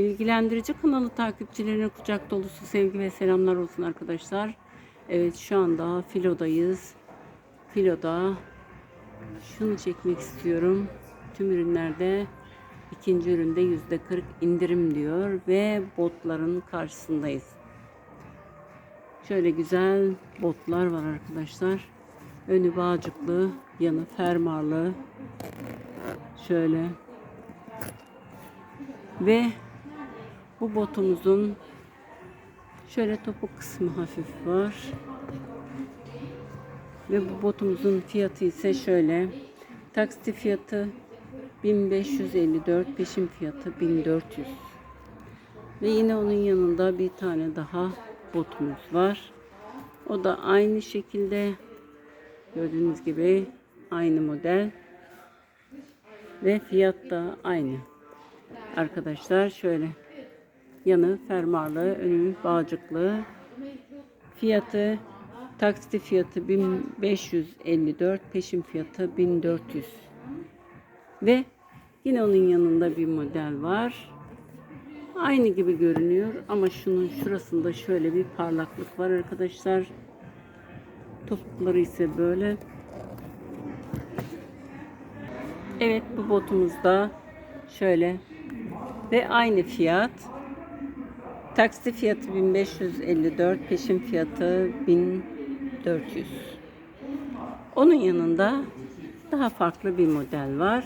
Bilgilendirici kanalı takipçilerine kucak dolusu sevgi ve selamlar olsun arkadaşlar. Evet şu anda filodayız. Filoda şunu çekmek istiyorum. Tüm ürünlerde ikinci üründe yüzde 40 indirim diyor ve botların karşısındayız. Şöyle güzel botlar var arkadaşlar. Önü bağcıklı, yanı fermarlı. Şöyle. Ve bu botumuzun şöyle topuk kısmı hafif var. Ve bu botumuzun fiyatı ise şöyle. Taksi fiyatı 1554, peşin fiyatı 1400. Ve yine onun yanında bir tane daha botumuz var. O da aynı şekilde gördüğünüz gibi aynı model ve fiyat da aynı. Arkadaşlar şöyle yanı fermuarlı, önü bağcıklı. Fiyatı taksi fiyatı 1554, peşin fiyatı 1400. Ve yine onun yanında bir model var. Aynı gibi görünüyor ama şunun şurasında şöyle bir parlaklık var arkadaşlar. Topukları ise böyle. Evet bu botumuzda şöyle ve aynı fiyat. Taksi fiyatı 1554, peşin fiyatı 1400. Onun yanında daha farklı bir model var.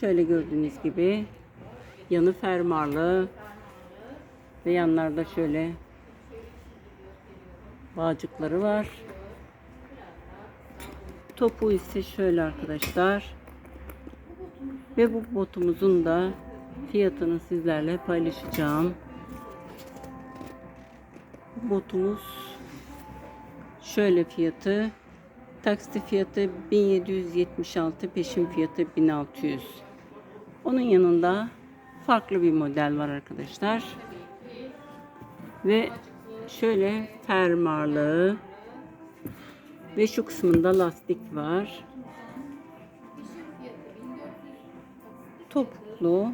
Şöyle gördüğünüz gibi yanı fermuarlı ve yanlarda şöyle bağcıkları var. Topu ise şöyle arkadaşlar. Ve bu botumuzun da fiyatını sizlerle paylaşacağım. Botumuz şöyle fiyatı taksi fiyatı 1776 peşin fiyatı 1600. Onun yanında farklı bir model var arkadaşlar. Ve şöyle fermuarlı ve şu kısmında lastik var. Topuklu.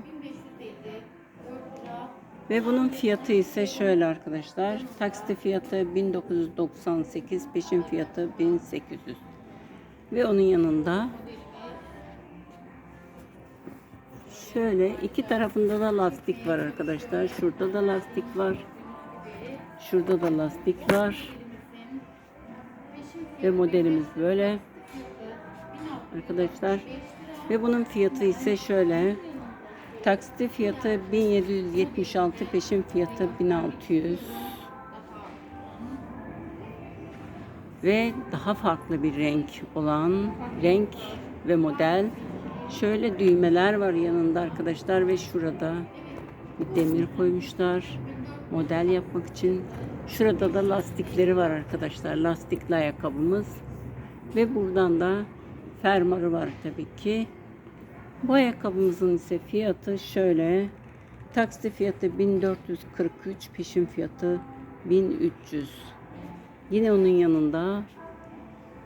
Ve bunun fiyatı ise şöyle arkadaşlar. Taksit fiyatı 1998, peşin fiyatı 1800. Ve onun yanında şöyle iki tarafında da lastik var arkadaşlar. Şurada da lastik var. Şurada da lastik var. Ve modelimiz böyle. Arkadaşlar. Ve bunun fiyatı ise şöyle. Taksiti fiyatı 1776, peşin fiyatı 1600. Ve daha farklı bir renk olan renk ve model. Şöyle düğmeler var yanında arkadaşlar ve şurada bir demir koymuşlar. Model yapmak için. Şurada da lastikleri var arkadaşlar. Lastikli ayakkabımız. Ve buradan da fermuarı var tabii ki. Bu ayakkabımızın ise fiyatı şöyle. Taksi fiyatı 1443, peşin fiyatı 1300. Yine onun yanında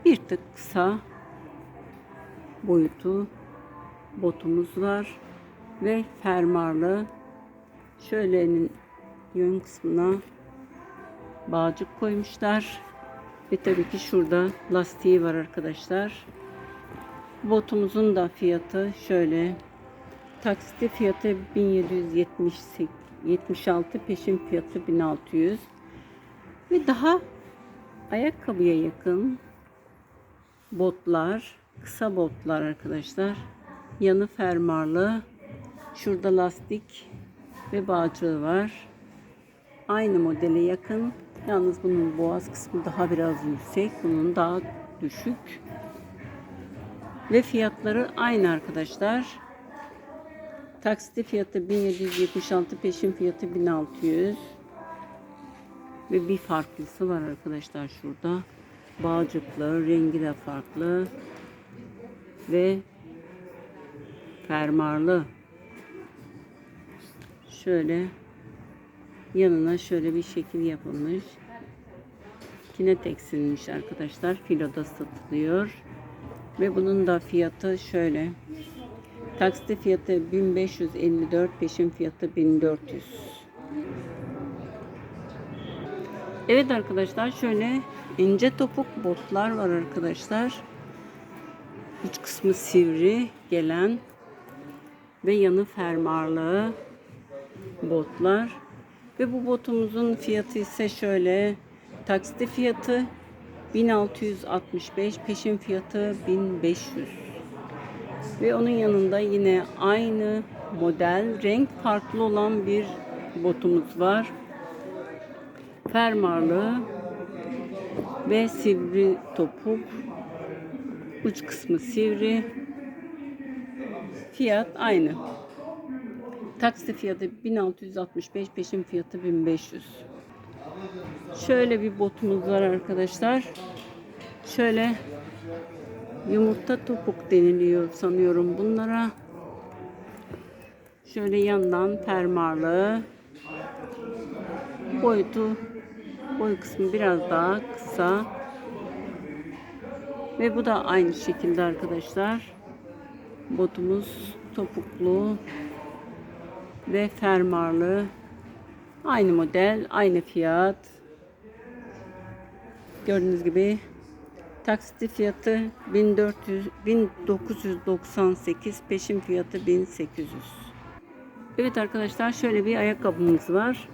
bir tık kısa boyutu botumuz var ve fermuarlı şöyle yön kısmına bağcık koymuşlar ve tabii ki şurada lastiği var arkadaşlar. Botumuzun da fiyatı şöyle. Taksiti fiyatı 1776, peşin fiyatı 1600. Ve daha ayakkabıya yakın botlar, kısa botlar arkadaşlar. Yanı fermuarlı. Şurada lastik ve bağcığı var. Aynı modele yakın. Yalnız bunun boğaz kısmı daha biraz yüksek. Bunun daha düşük. Ve fiyatları aynı arkadaşlar. Taksiti fiyatı 1776, peşin fiyatı 1600. Ve bir farklısı var arkadaşlar şurada. Bağcıklı, rengi de farklı. Ve fermuarlı. Şöyle yanına şöyle bir şekil yapılmış. Kinetex'inmiş arkadaşlar. Filoda satılıyor. Ve bunun da fiyatı şöyle. Taksite fiyatı 1554, peşin fiyatı 1400. Evet arkadaşlar şöyle ince topuk botlar var arkadaşlar. Uç kısmı sivri gelen ve yanı fermuarlı botlar. Ve bu botumuzun fiyatı ise şöyle taksite fiyatı 1665, peşin fiyatı 1500. Ve onun yanında yine aynı model, renk farklı olan bir botumuz var. Fermuarlı ve sivri topuk. Uç kısmı sivri. Fiyat aynı. Taksi fiyatı 1665, peşin fiyatı 1500. Şöyle bir botumuz var arkadaşlar. Şöyle yumurta topuk deniliyor sanıyorum bunlara. Şöyle yandan fermuarlı. Boyutu boy kısmı biraz daha kısa. Ve bu da aynı şekilde arkadaşlar. Botumuz topuklu ve fermuarlı. Aynı model, aynı fiyat. Gördüğünüz gibi taksitli fiyatı 1400 1998, peşin fiyatı 1800. Evet arkadaşlar şöyle bir ayakkabımız var.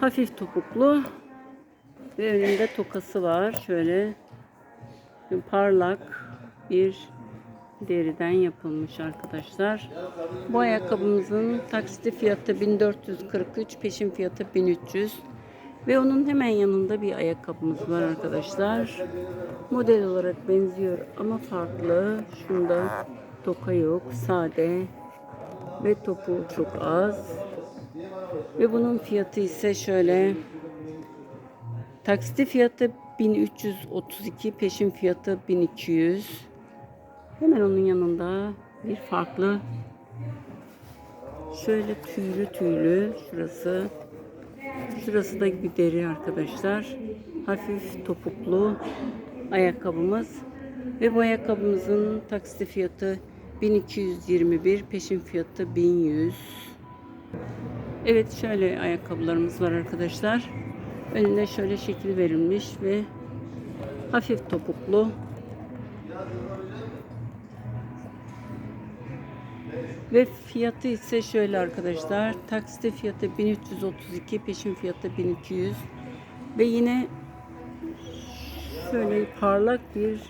Hafif topuklu ve önünde tokası var. Şöyle parlak bir deriden yapılmış arkadaşlar. Bu ayakkabımızın taksitli fiyatı 1443, peşin fiyatı 1300. Ve onun hemen yanında bir ayakkabımız var arkadaşlar. Model olarak benziyor ama farklı. Şunda toka yok, sade ve topuğu çok az. Ve bunun fiyatı ise şöyle. Taksitli fiyatı 1332, peşin fiyatı 1200. Hemen onun yanında bir farklı şöyle tüylü tüylü şurası şurası da bir deri arkadaşlar. Hafif topuklu ayakkabımız ve bu ayakkabımızın taksitli fiyatı 1221 peşin fiyatı 1100 Evet şöyle ayakkabılarımız var arkadaşlar. Önüne şöyle şekil verilmiş ve hafif topuklu Ve fiyatı ise şöyle arkadaşlar. Taksite fiyatı 1332, peşin fiyatı 1200. Ve yine şöyle parlak bir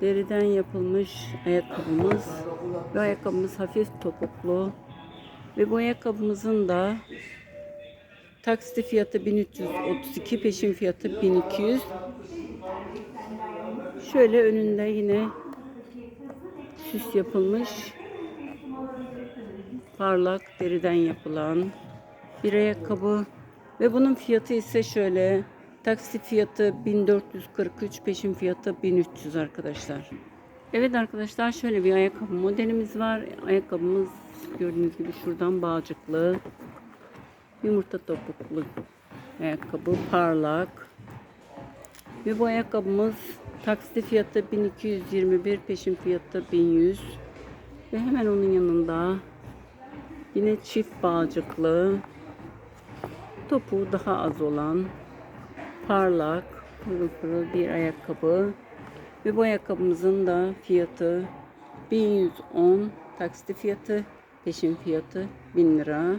deriden yapılmış ayakkabımız. Ve ayakkabımız hafif topuklu. Ve bu ayakkabımızın da taksite fiyatı 1332, peşin fiyatı 1200. Şöyle önünde yine süs yapılmış parlak deriden yapılan bir ayakkabı ve bunun fiyatı ise şöyle taksi fiyatı 1443 peşin fiyatı 1300 arkadaşlar. Evet arkadaşlar şöyle bir ayakkabı modelimiz var. Ayakkabımız gördüğünüz gibi şuradan bağcıklı yumurta topuklu ayakkabı parlak ve bu ayakkabımız Taksitli fiyatı 1221, peşin fiyatı 1100. Ve hemen onun yanında yine çift bağcıklı, topuğu daha az olan, parlak, pırıl pırıl bir ayakkabı. Ve bu ayakkabımızın da fiyatı 1110, taksitli fiyatı, peşin fiyatı 1000 lira.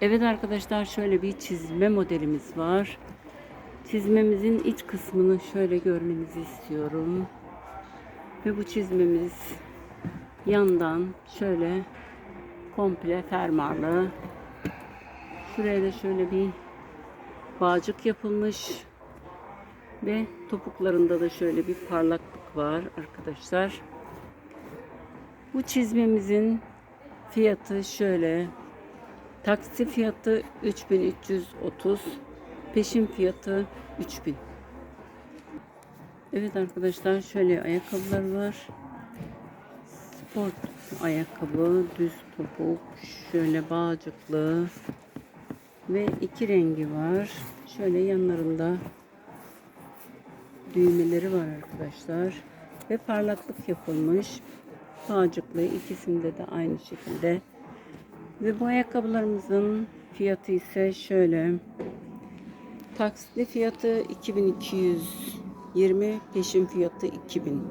Evet arkadaşlar şöyle bir çizme modelimiz var. Çizmemizin iç kısmını şöyle görmenizi istiyorum. Ve bu çizmemiz yandan şöyle komple fermuarlı. Şuraya da şöyle bir bağcık yapılmış. Ve topuklarında da şöyle bir parlaklık var arkadaşlar. Bu çizmemizin fiyatı şöyle. Taksi fiyatı 3330. Peşin fiyatı 3000. Evet arkadaşlar şöyle ayakkabılar var. Spor ayakkabı, düz topuk, şöyle bağcıklı ve iki rengi var. Şöyle yanlarında düğmeleri var arkadaşlar. ve parlaklık yapılmış. Bağcıklı ikisinde de aynı şekilde. Ve bu ayakkabılarımızın fiyatı ise şöyle. Taksitli fiyatı 2220, peşin fiyatı 2000.